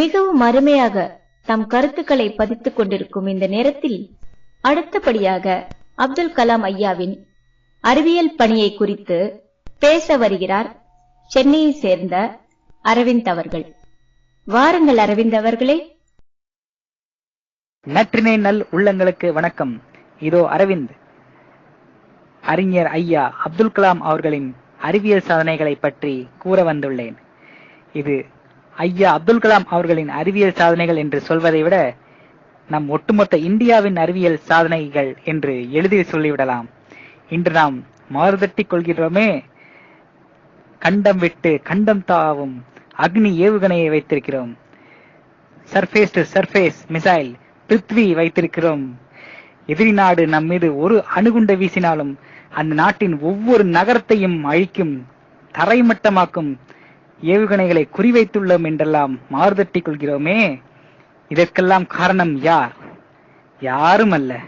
மிகவும் அருமையாக தம் கருத்துக்களை பதித்துக் கொண்டிருக்கும் இந்த நேரத்தில் அடுத்தபடியாக அப்துல் கலாம் ஐயாவின் அறிவியல் பணியை குறித்து பேச வருகிறார் சென்னையை சேர்ந்த அரவிந்த் அவர்கள். வாருங்கள் அரவிந்த் அவர்களே. நற்றினை நல் உள்ளங்களுக்கு வணக்கம். இதோ அரவிந்த். அறிஞர் ஐயா அப்துல் கலாம் அவர்களின் அறிவியல் சாதனைகளை பற்றி கூற வந்துள்ளேன். இது ஐயா அப்துல் கலாம் அவர்களின் அறிவியல் சாதனைகள் என்று சொல்வதை விட நம் ஒட்டுமொத்த இந்தியாவின் அறிவியல் சாதனைகள் என்று எளிதில் சொல்லிவிடலாம். இன்று நாம் மாறுதட்டி கொள்கிறோமே. கண்டம் விட்டு கண்டம் தாவும் அக்னி ஏவுகணையை வைத்திருக்கிறோம். Surface to surface missile Prithvi வைத்திருக்கிறோம். எதிரி நாடு நம் மீது ஒரு அணுகுண்டை வீசினாலும் அந்த நாட்டின் ஒவ்வொரு நகரத்தையும் அழிக்கும் தரைமட்டமாக்கும் ஏவுகணைகளை குறிவைத்துள்ளோம் என்றெல்லாம் மாறுதட்டிக் கொள்கிறோமே. இதற்கெல்லாம் காரணம் யார்? யாரும் அல்ல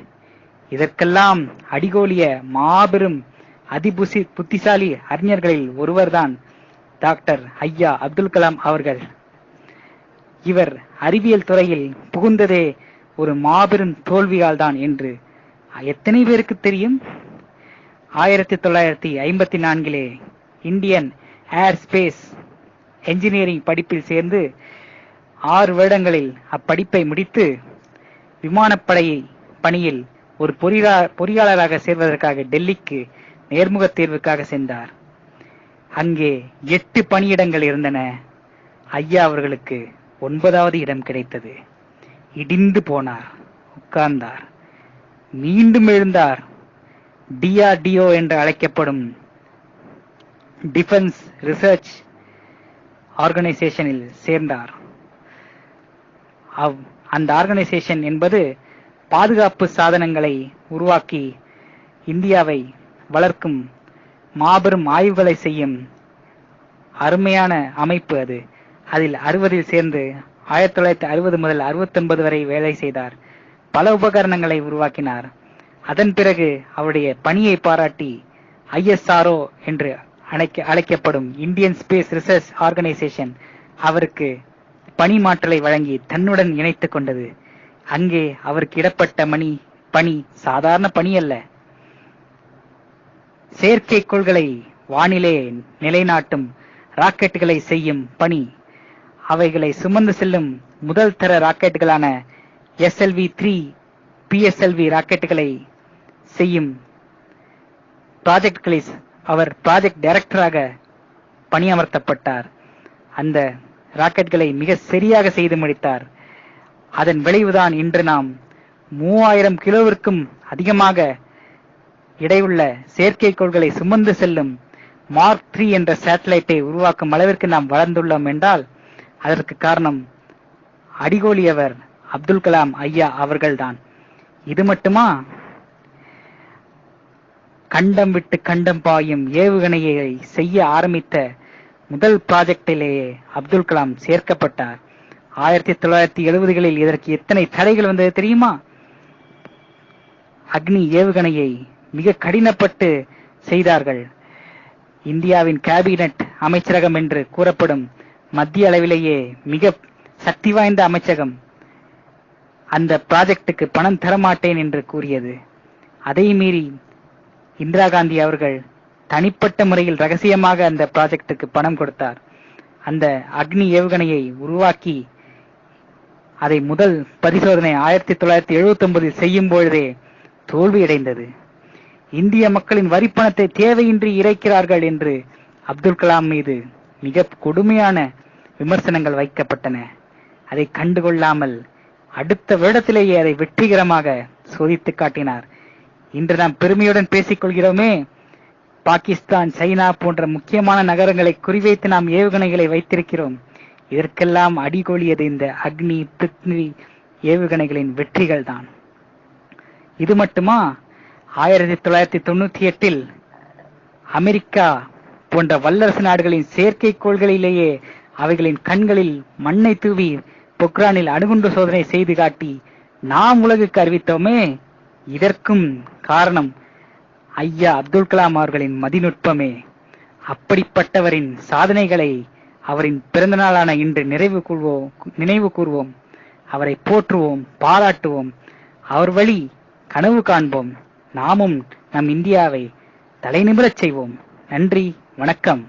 இதற்கெல்லாம் அடிகோலிய மாபெரும் அதிபுசி புத்திசாலி அறிஞர்களில் ஒருவர்தான் டாக்டர் ஐயா அப்துல் கலாம் அவர்கள். இவர் அறிவியல் துறையில் புகுந்ததே ஒரு மாபெரும் தோல்வியால் தான் என்று எத்தனை பேருக்கு தெரியும்? ஆயிரத்தி தொள்ளாயிரத்தி ஐம்பத்தி நான்கிலே இந்தியன் ஏர் ஸ்பேஸ் என்ஜினியரிங் படிப்பில் சேர்ந்து ஆறு வருடங்களில் அப்படிப்பை முடித்து விமானப்படை பணியில் ஒரு பொறியா- பொறியாளராக சேர்வதற்காக டெல்லிக்கு நேர்முக தேர்வுக்காக சென்றார். அங்கே எட்டு பணியிடங்கள் இருந்தன. ஐயா அவர்களுக்கு ஒன்பதாவது இடம் கிடைத்தது. இடிந்து போனார் உட்கார்ந்தார். மீண்டும் எழுந்தார். டிஆர்டிஓ என்று அழைக்கப்படும் டிஃபென்ஸ் ரிசர்ச் ஆர்கனைசேஷனில் சேர்ந்தார். அவ்- அந்த ஆர்கனைசேஷன் என்பது பாதுகாப்பு சாதனங்களை உருவாக்கி இந்தியாவை வளர்க்கும் மாபெரும் ஆய்வுகளை செய்யும் அருமையான அமைப்பு அது. அதில் அறுபதில் சேர்ந்து ஆயிரத்தி தொள்ளாயிரத்தி அறுபது முதல் அறுபத்தி ஒன்பது வரை வேலை செய்தார். பல உபகரணங்களை உருவாக்கினார். அதன் பிறகு அவருடைய பணியை பாராட்டி ஐஎஸ்ஆர்ஓ என்று அழைக்க அழைக்கப்படும் இந்தியன் ஸ்பேஸ் ரிசர்ச் ஆர்கனைசேஷன் அவருக்கு பணி மாற்றலை வழங்கி தன்னுடன் இணைத்துக் கொண்டது. அங்கே அவருக்கு இடப்பட்ட மணி பணி சாதாரண பணி அல்ல. செயற்கைக்கோள்களை வானிலே நிலைநாட்டும் ராக்கெட்டுகளை செய்யும் பணி. அவைகளை சுமந்து செல்லும் முதல் தர ராக்கெட்டுகளான எஸ்எல்வி த்ரீ பிஎஸ்எல்வி ராக்கெட்டுகளை செய்யும் ப்ராஜெக்ட்களை அவர் ப்ராஜெக்ட் டைரக்டராக பணியமர்த்தப்பட்டார். அந்த ராக்கெட்களை மிக சரியாக செய்து முடித்தார். அதன் விளைவுதான் இன்று நாம் மூவாயிரம் கிலோவிற்கும் அதிகமாக இடையுள்ள செயற்கைக்கோள்களை சுமந்து செல்லும் மார்க் த்ரீ என்ற சேட்டலைட்டை உருவாக்கும் அளவிற்கு நாம் வளர்ந்துள்ளோம் என்றால் அதற்கு காரணம் அடிகோலியவர் அப்துல் கலாம் ஐயா அவர்கள்தான். இது மட்டுமா? கண்டம் விட்டு கண்டம் பாயும் ஏவுகணையை செய்ய ஆரம்பித்த முதல் ப்ராஜெக்டிலேயே அப்துல் கலாம் சேர்க்கப்பட்டார். ஆயிரத்தி தொள்ளாயிரத்தி எழுபதுகளில் இதற்கு எத்தனை தடைகள் வந்தது தெரியுமா? அக்னி ஏவுகணையை மிக கடினப்பட்டு செய்தார்கள். இந்தியாவின் கேபினட் அமைச்சரகம் என்று கூறப்படும் மத்திய அளவிலேயே மிக சக்தி வாய்ந்த அமைச்சகம். அந்த ப்ராஜெக்டுக்கு பணம் தரமாட்டேன் என்று கூறியது. அதை மீறி இந்திரா காந்தி அவர்கள் தனிப்பட்ட முறையில் ரகசியமாக அந்த ப்ராஜெக்டுக்கு பணம் கொடுத்தார். அந்த அக்னி ஏவுகணையை உருவாக்கி அதை முதல் பரிசோதனை ஆயிரத்தி தொள்ளாயிரத்தி எழுபத்தி ஒன்பதில் செய்யும் பொழுதே தோல்வியடைந்தது இந்திய மக்களின் வரிப்பணத்தை தேவையின்றி இறைக்கிறார்கள் என்று அப்துல் கலாம் மீது மிக கொடுமையான விமர்சனங்கள் வைக்கப்பட்டன. அதை கண்டுகொள்ளாமல் அடுத்த வருடத்திலேயே அதை வெற்றிகரமாக சோதித்து காட்டினார். இன்று நாம் பெருமையுடன் பேசிக் கொள்கிறோமே பாகிஸ்தான் சைனா போன்ற முக்கியமான நகரங்களை குறிவைத்து நாம் ஏவுகணைகளை வைத்திருக்கிறோம். இதற்கெல்லாம் அடிகோலியது இந்த அக்னி பிருத்வி ஏவுகணைகளின் வெற்றிகள் தான் இது மட்டுமா? ஆயிரத்தி தொள்ளாயிரத்தி தொண்ணூத்தி எட்டில் அமெரிக்கா போன்ற வல்லரசு நாடுகளின் செயற்கை கோள்களிலேயே அவைகளின் கண்களில் மண்ணை தூவி பொக்ரானில் அணுகுண்டு சோதனை செய்து காட்டி நாம் உலகுக்கு அறிவித்தோமே. இதற்கும் காரணம் ஐயா அப்துல் கலாம் அவர்களின் மதிநுட்பமே. அப்படிப்பட்டவரின் சாதனைகளை அவரின் பிறந்த நாளான இன்று நிறைவு கூறுவோம் நினைவு கூறுவோம் அவரை போற்றுவோம் பாராட்டுவோம். அவர் வழி கனவு காண்போம். நாமும் நம் இந்தியாவை தலைநிமிரச் செய்வோம். நன்றி வணக்கம்.